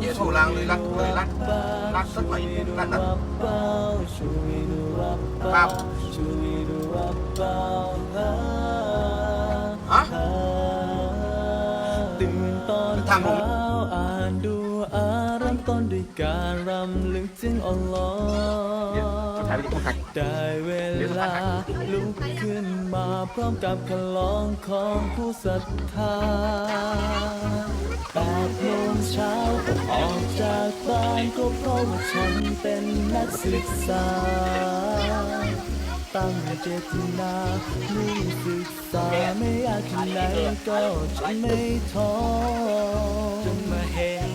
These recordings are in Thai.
dễ thủ lăng lưới lắc lưới lắc lắc rất mạnh lắc đất bao ตื่นตอนทางผมเช้าอ่านดูอาเริ่มต้นด้วยการรำลึกถึงอัลลอฮเดี๋ยว์ถ่ายวิดีโอถ่ายได้เวลาลุกขึ้นมาพร้อมกับคลองของผู้ศรัทธาแปดโมงเช้าออกจากบ้านก็เพราะว่าฉันเป็นนักศึกษา ตั้งเจตนามุ่งศึกษาไม่อยากที่ไหนก็จะไม่ท้อจนมาเห็น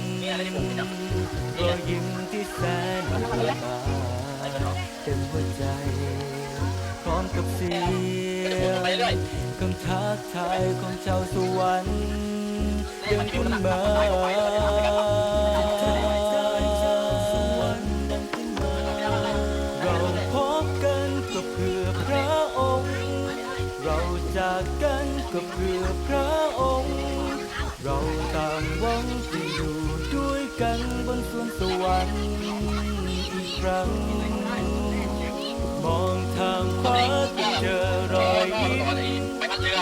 รอยยิ้มที่แสนหวานเต็มหัวใจ พร้อมกับเสียงคำทักทายของชาวสวรรค์ยังขึ้นมา ต่างหวังจะอยู่ด้วยกันบนสวนสวรรค์อีกครั้ง มองทางขวาเจอรอยยิ้ม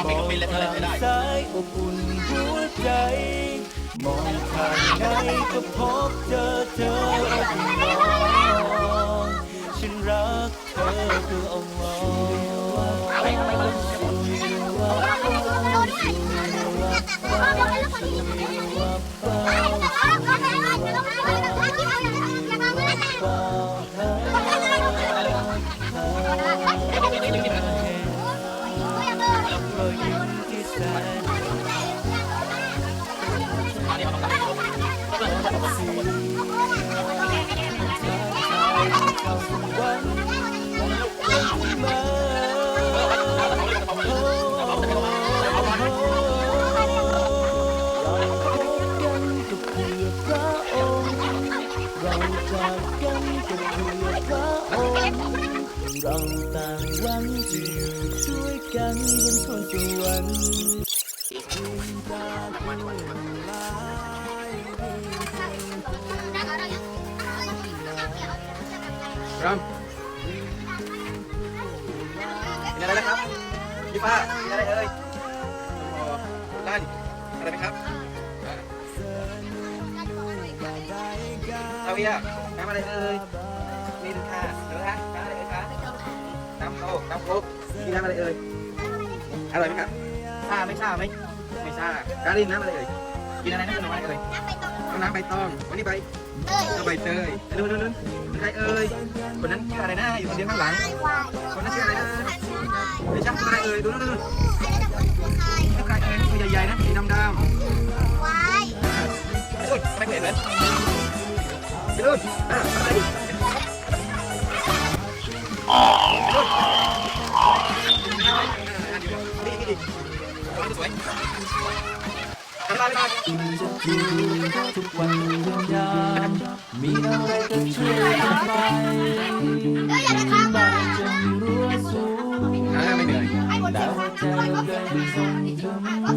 มองทางซ้ายอบอุ่นหัวใจ มองทางไหนก็พบเจอเธอพี่น้องฉันรักเธอคืออัลลอ ร อยยิ้มที่แสนเราต่างหวังจะอยู่ช่วยกันบนสวนสวรรค์จินตาคุณลายรำกินอะไรนะครับพี่ป้ากินอะไรเอ่ยอ๋อร้านอะไรไหมครับ เวียน้ำอะไรเอ่ยนี่ดูค่ะเดี๋ยวนะน้ำอะไรเอ่ยคะน้ำโค้กน้ำโค้กมีน้ำอะไรเอ่ยอร่อยไหมครับชาไม่ชาไหมไม่ชาการินน้ำอะไรเอ่ยกินอะไรนะขนมอะไรเอ่ยน้ำใบตองวันนี้ใบเอาใบเตยนู่นนู่นนู่นใครเอ่ยคนนั้นชื่ออะไรนะอยู่คนเดียวข้างหลังคนนั้นชื่ออะไรนะไม่ใช่อะไรเอ่ยดูนู่นนู่นชื่อใครเอ่ยตัวใหญ่ๆนะสีดำดำไอ้รุ่นไม่เห็นเลย ไอ้รุ่นอะอะไรไอ้รุ่นนี่นี่นี่สวยทำอะไรมาจะคืนทุกวันวิญญาณมีอะไรก็ช่วยกันไปบ้านจะมีรั้วสูงอ่าไม่เหนื่อยแต่หัวใจเราเดินส่งถึงเพร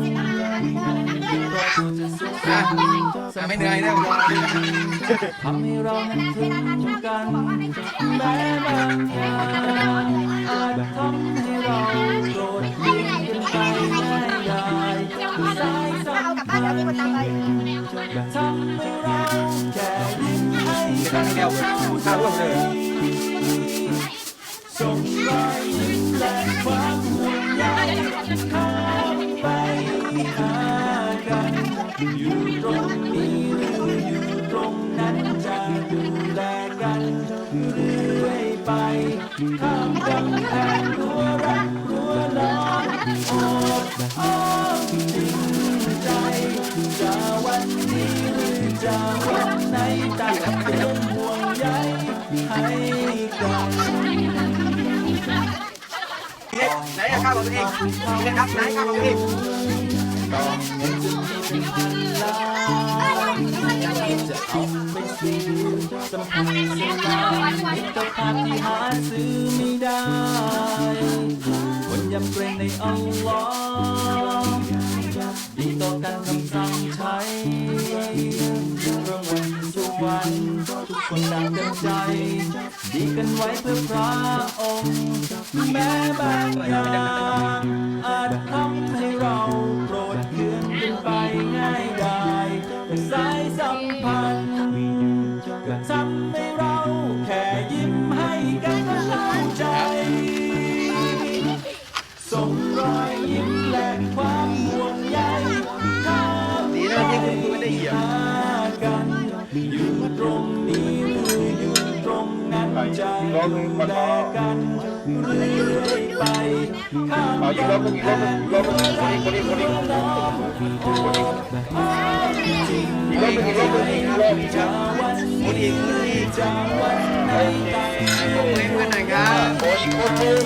าะกูจะสู้อะอะ ไม่เหนื่อยนะทำให้เรานั้นถึงกันแม้บางอย่างอาจทำให้เราโกรธเกลียดกันไปง่ายดายสายสัมพันธ์ทำให้เราแค่ยิ้มให้กันเดี๋ยวข้าวร่ส่งรอยยิ้มและความห่วงใยข้ามไปหากันอยู่ตรง ดูดีดังแทนตัวรักตัวลอบดีโอดนะจริงใจจะวันนี้หรือจะวันไหนแต่เป็นห่วงใยให้กันไหนครับผมเองนะครับไหนครับผมเอง สัมผัสสลายมิตรภาพที่หาซื้อไม่ได้คนยำเกรงในอัลลอฮ์ดีต่อกันคำสั่งใช้เรื่องวันทุกวันทุกคนต่างกันใจ ดีกันไว้เพื่อพระองค์ แม้บางอย่างอาจทำ ถมันต่อเอาอีกรถอีกรถอีกรถคนนี้คนนี้คนนี้คนนี้อีกรถอีกรถอีกรถอีกรถมุนอีกมุนอีกโอเคขอบคุณเพื่อนหน่อยครับโอ้ยคนนึง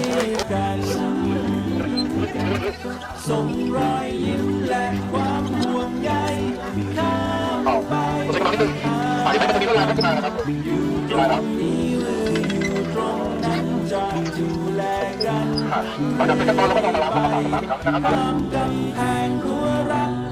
ส่งรอยยิ้มและความห่วงใยข้ามไปหาไปตรงนี้ก็ลาขึ้นมาครับกีฬาครับ เราจะเป็นขั้นตอนเราก็ต้องมาล้างมาล้านมาล้างนะครับ